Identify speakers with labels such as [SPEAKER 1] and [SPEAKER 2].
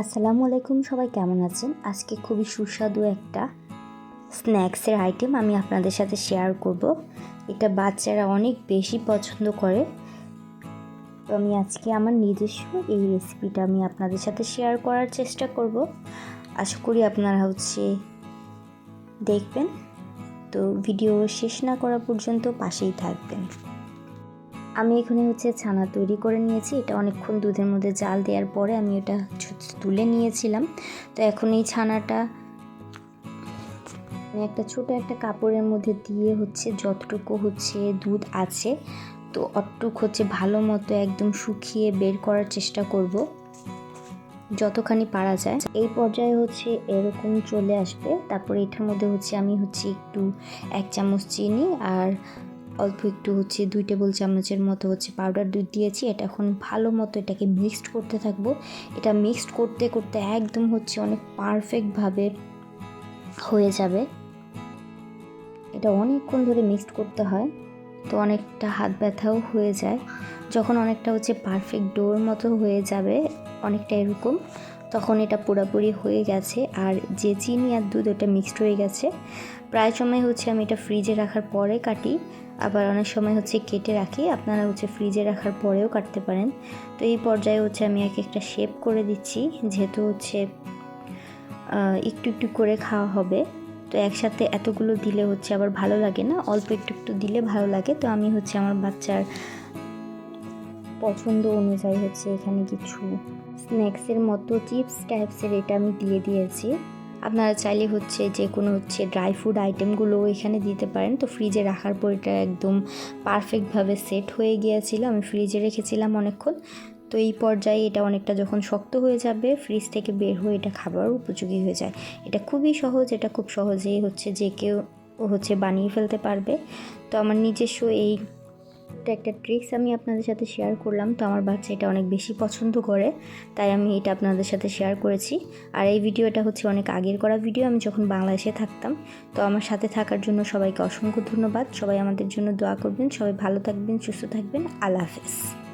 [SPEAKER 1] আসসালামু আলাইকুম, সবাই কেমন আছেন? আজকে খুবই সুস্বাদু একটা স্ন্যাক্সের আইটেম আমি আপনাদের সাথে শেয়ার করব। এটা বাচ্চারা অনেক বেশি পছন্দ করে। তো আমি আজকে আমার নিজস্ব এই রেসিপিটা আমি আপনাদের সাথে শেয়ার করার চেষ্টা করব। আশা করি আপনারা হচ্ছে দেখবেন। তো ভিডিও শেষ না করা পর্যন্ত পাশেই থাকবেন। আমি এখানে হচ্ছে ছানা তৈরি করে নিয়েছি। এটা অনেকক্ষণ দুধের মধ্যে জাল দেওয়ার পরে আমি এটা তুলে নিয়েছিলাম। তো এখন এই ছানাটা আমি একটা ছোট একটা কাপড়ের মধ্যে দিয়ে হচ্ছে যতটুকু হচ্ছে দুধ আছে, তো অতটুক হচ্ছে ভালো মতো একদম শুকিয়ে বের করার চেষ্টা করব, যতখানি পারা যায়। এই পর্যায়ে হচ্ছে এরকম চলে আসবে। তারপরে এটার মধ্যে হচ্ছে আমি হচ্ছে একটু এক চামচ চিনি আর অল্প একটু হচ্ছে দুই টেবিল চামচের মতো হচ্ছে পাউডার দুধ দিয়েছি। এটা এখন ভালো মতো এটাকে মিক্সড করতে থাকব। এটা মিক্সড করতে করতে একদম হচ্ছে অনেক পারফেক্টভাবে হয়ে যাবে। এটা অনেকক্ষণ ধরে মিক্সড করতে হয়, তো অনেকটা হাত ব্যথাও হয়ে যায়। যখন অনেকটা হচ্ছে পারফেক্ট ডোর মতো হয়ে যাবে, অনেকটা এরকম তখন এটা পুরোপুরি হয়ে গেছে। আর যে চিনি আর দুধ ওটা মিক্সড হয়ে গেছে। প্রায় সময় হচ্ছে আমি এটা ফ্রিজে রাখার পরে কাটি। আবার অনেক সময় হচ্ছে কেটে রাখি। আপনারা হচ্ছে ফ্রিজে রাখার পরেও কাটতে পারেন। তো এই পর্যায়ে হচ্ছে আমি এক একটা শেপ করে দিচ্ছি। যেহেতু হচ্ছে একটু একটু করে খাওয়া হবে। তো একসাথে এতগুলো দিলে হচ্ছে আবার ভালো লাগে না। অল্প একটু একটু দিলে ভালো লাগে। তো আমি হচ্ছে আমার বাচ্চার পছন্দ অনুযায়ী হচ্ছে এখানে কিছু স্ন্যাক্সের মতো চিপস টাইপসের এটা আমি দিয়ে দিয়েছি। আপনারা চাইলে হচ্ছে যে কোনো হচ্ছে ড্রাই ফ্রুট আইটেমগুলো এখানে দিতে পারেন। তো ফ্রিজে রাখার পর এটা একদম পারফেক্টভাবে সেট হয়ে গিয়েছিল। আমি ফ্রিজে রেখেছিলাম অনেকক্ষণ। তো এই পর্যায়ে এটা অনেকটা যখন শক্ত হয়ে যাবে, ফ্রিজ থেকে বের হয়ে এটা খাবার উপযোগী হয়ে যায়। এটা খুবই সহজ, এটা খুব সহজেই হচ্ছে যে কেউ হচ্ছে বানিয়ে ফেলতে পারবে। তো আমার নিজস্ব এই এটা একটা ট্রিক্স আমি আপনাদের সাথে শেয়ার করলাম। তো আমার বাচ্চা এটা অনেক বেশি পছন্দ করে, তাই আমি এটা আপনাদের সাথে শেয়ার করেছি। আর এই ভিডিওটা হচ্ছে অনেক আগের করা ভিডিও আমি যখন বাংলাদেশে থাকতাম। তো আমার সাথে থাকার জন্য সবাইকে অসংখ্য ধন্যবাদ। সবাই আমাদের জন্য দোয়া করবেন। সবাই ভালো থাকবেন, সুস্থ থাকবেন। আল্লাহ হাফেজ।